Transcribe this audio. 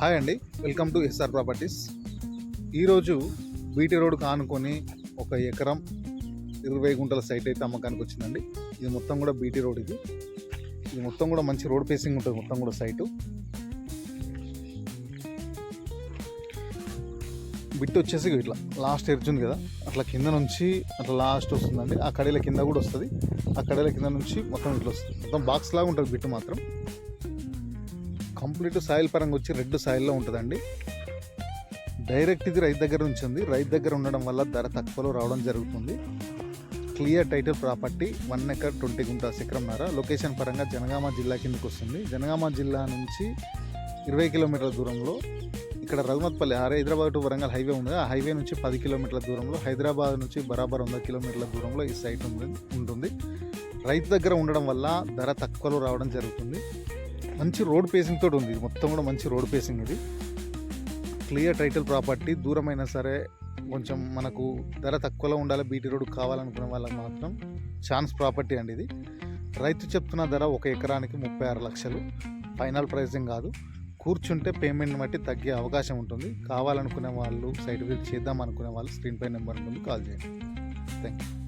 Hi అండి. Welcome to SR properties. ఈరోజు BT road కానుకొని ఒక ఎకరం ఇరవై గుంటల సైట్ అయితే అమ్మకానికి వచ్చిందండి. ఇది మొత్తం కూడా బీటీ రోడ్ ఇది. ఇది మొత్తం కూడా మంచి రోడ్ ఫేసింగ్ ఉంటుంది మొత్తం కూడా సైటు. బిట్ వచ్చేసి ఇట్లా లాస్ట్ ఎడ్జ్ కదా అట్లా కింద నుంచి అట్లా లాస్ట్ వస్తుందండి. ఆ కడీల కింద కూడా వస్తుంది. ఆ కడీల కింద నుంచి మొత్తం ఇట్లా వస్తుంది. మొత్తం బాక్స్ లాగా ఉంటుంది బిట్ మాత్రం. కంప్లీట్ సాయిల్ పరంగా వచ్చి రెడ్ సాయిల్లో ఉంటుందండి. డైరెక్ట్ ఇది రైతు దగ్గర నుంచి ఉంది. రైతు దగ్గర ఉండడం వల్ల ధర తక్కువలో రావడం జరుగుతుంది. Clear title property one acre twenty guntas ఎకరంన్నర location పరంగా జనగామ జిల్లా కిందకు వస్తుంది. జనగామ జిల్లా నుంచి ఇరవై కిలోమీటర్ల దూరంలో ఇక్కడ రఘునాథ్పల్లి హైదరాబాద్ టు వరంగల్ హైవే ఉంది. ఆ హైవే నుంచి పది కిలోమీటర్ల దూరంలో హైదరాబాద్ నుంచి బరాబర్ వంద కిలోమీటర్ల దూరంలో ఈ సైట్ ఉంది ఉంటుంది. రైతు దగ్గర ఉండడం వల్ల ధర తక్కువలో రావడం జరుగుతుంది. మంచి రోడ్ పేసింగ్ తోటి ఉంది. ఇది మొత్తం కూడా మంచి రోడ్ పేసింగ్ ఇది. క్లియర్ టైటిల్ ప్రాపర్టీ దూరమైనా సరే కొంచెం మనకు ధర తక్కువలో ఉండాలి బీటీ రోడ్ కావాలనుకునే వాళ్ళకి మాత్రం ఛాన్స్ ప్రాపర్టీ అండి ఇది. రైతు చెప్తున్న ధర ఒక ఎకరానికి ముప్పై ఆరు లక్షలు. ఫైనల్ ప్రైసింగ్ కాదు. కూర్చుంటే పేమెంట్ బట్టి తగ్గే అవకాశం ఉంటుంది. కావాలనుకునే వాళ్ళు సైట్ విజిట్ చేద్దాం అనుకునే వాళ్ళు స్క్రీన్ పై నెంబర్ ఉంటుంది కాల్ చేయండి. Thank you